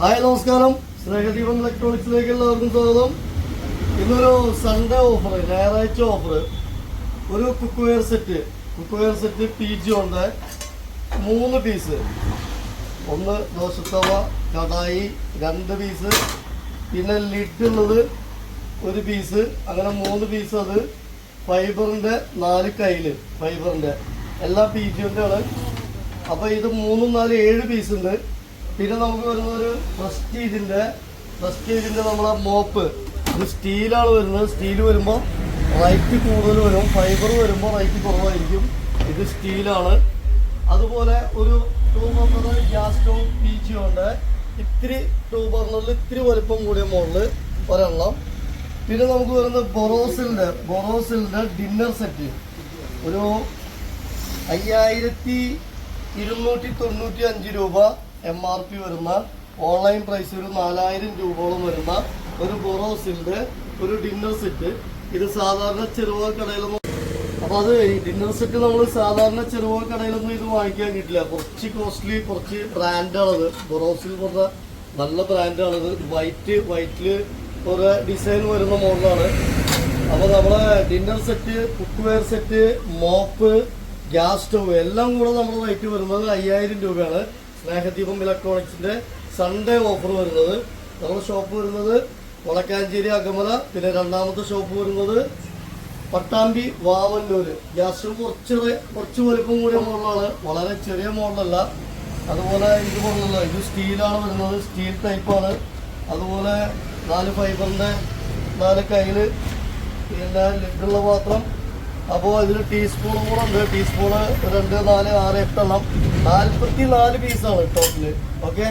Hi നമസ്കാരം. സ്നേഹദീപം ഇലക്ട്രോണിക്സിലേക്ക് എല്ലാവർക്കും സ്വാഗതം. ഇന്നൊരു സൺഡേ ഓഫർ ഞായറാഴ്ച ഓഫർ ഒരു cookware set cookware set P G ഉണ്ട്. മൂന്ന് പീസ് ഒന്ന് ദോശത്തവ കടായി രണ്ട് പീസ് പിന്നെ ലിഡ് ഉള്ളത് ഒരു പീസ് അങ്ങനെ മൂന്ന് പീസ് അത് ഫൈബറിന്റെ നാല് കയ്യിൽ ഫൈബറിന്റെ എല്ലാ പി ജി ആണ്. അപ്പോൾ ഇത് മൂന്നും നാല് ഏഴ് പീസ് ഉണ്ട്. പിന്നെ നമുക്ക് വരുന്ന ഒരു പ്രസ്റ്റീജിന്റെ പ്രസ്റ്റീജിന്റെ നമ്മളെ മോപ്പ് ഇത് സ്റ്റീലാണ് വരുന്നത്. സ്റ്റീൽ വരുമ്പോൾ റൈറ്റ് കൂടുതൽ വരും. ഫൈബർ വരുമ്പോൾ റൈറ്റ് കുറവായിരിക്കും. ഇത് സ്റ്റീലാണ് അതുപോലെ ഒരു two burner gas stove P G ഉണ്ട്. ഇത്തിരി ടൂ ബർണറിൽ ഇത്തിരി വലുപ്പം കൂടിയ മോഡൽ ഒരെണ്ണം. പിന്നെ നമുക്ക് വരുന്നത് ബൊറോസിലിന്റെ ബൊറോസിലിന്റെ ഡിന്നർ സെറ്റ് ഒരു അയ്യായിരത്തി ഇരുന്നൂറ്റി തൊണ്ണൂറ്റി അഞ്ച് രൂപ. എം ആർ പി വരുന്ന ഓൺലൈൻ പ്രൈസ് ഒരു നാലായിരം രൂപയോളം വരുന്ന ഒരു ബൊറോസിന്റെ ഒരു ഡിന്നർ സെറ്റ് ഇത് സാധാരണ ചെറുവ കടയിലൊന്നും അപ്പൊ അത് ഈ ഡിന്നർ സെറ്റ് നമ്മൾ സാധാരണ ചെറുവ കടയിലൊന്നും ഇത് വാങ്ങിക്കാൻ കിട്ടില്ല. കുറച്ച് കോസ്റ്റ്ലി കുറച്ച് ബ്രാൻഡാണത് ബൊറോസിൽ പറഞ്ഞ നല്ല ബ്രാൻഡാണത് വൈറ്റ് വൈറ്റിൽ ഒരു ഡിസൈൻ വരുന്ന മോഡലാണ്. അപ്പൊ നമ്മളെ dinner set cookware set mop gas stove എല്ലാം കൂടെ നമ്മുടെ റേറ്റ് വരുന്നത് അയ്യായിരം രൂപയാണ്. സ്നേഹദീപം ഇലക്ട്രോണിക്സിന്റെ സൺഡേ ഓഫർ വരുന്നത്. നമ്മുടെ ഷോപ്പ് വരുന്നത് വടക്കാഞ്ചേരി അകമല പിന്നെ രണ്ടാമത്തെ ഷോപ്പ് വരുന്നത് പട്ടാമ്പി വാവല്ലൂര് ഗ്യാസ് കുറച്ച് കുറച്ച് വലുപ്പം കൂടിയ മോഡലാണ്. വളരെ ചെറിയ മോഡലല്ല. അതുപോലെ ഇത് മോഡലല്ല ഇത് സ്റ്റീലാണ് വരുന്നത്. സ്റ്റീൽ ടൈപ്പാണ് അതുപോലെ നാല് ഫൈബറിന്റെ നാല് കയ്യിൽ പിന്നെ ലിഡുള്ള പാത്രം. അപ്പോൾ ഇതിൽ ടീസ്പൂണും കൂടെ ഉണ്ട്. ടീസ്പൂണ് രണ്ട് നാല് ആറ് എട്ടെണ്ണം. നാൽപ്പത്തി നാല് പീസാണ് ടോട്ടൽ ഓക്കെ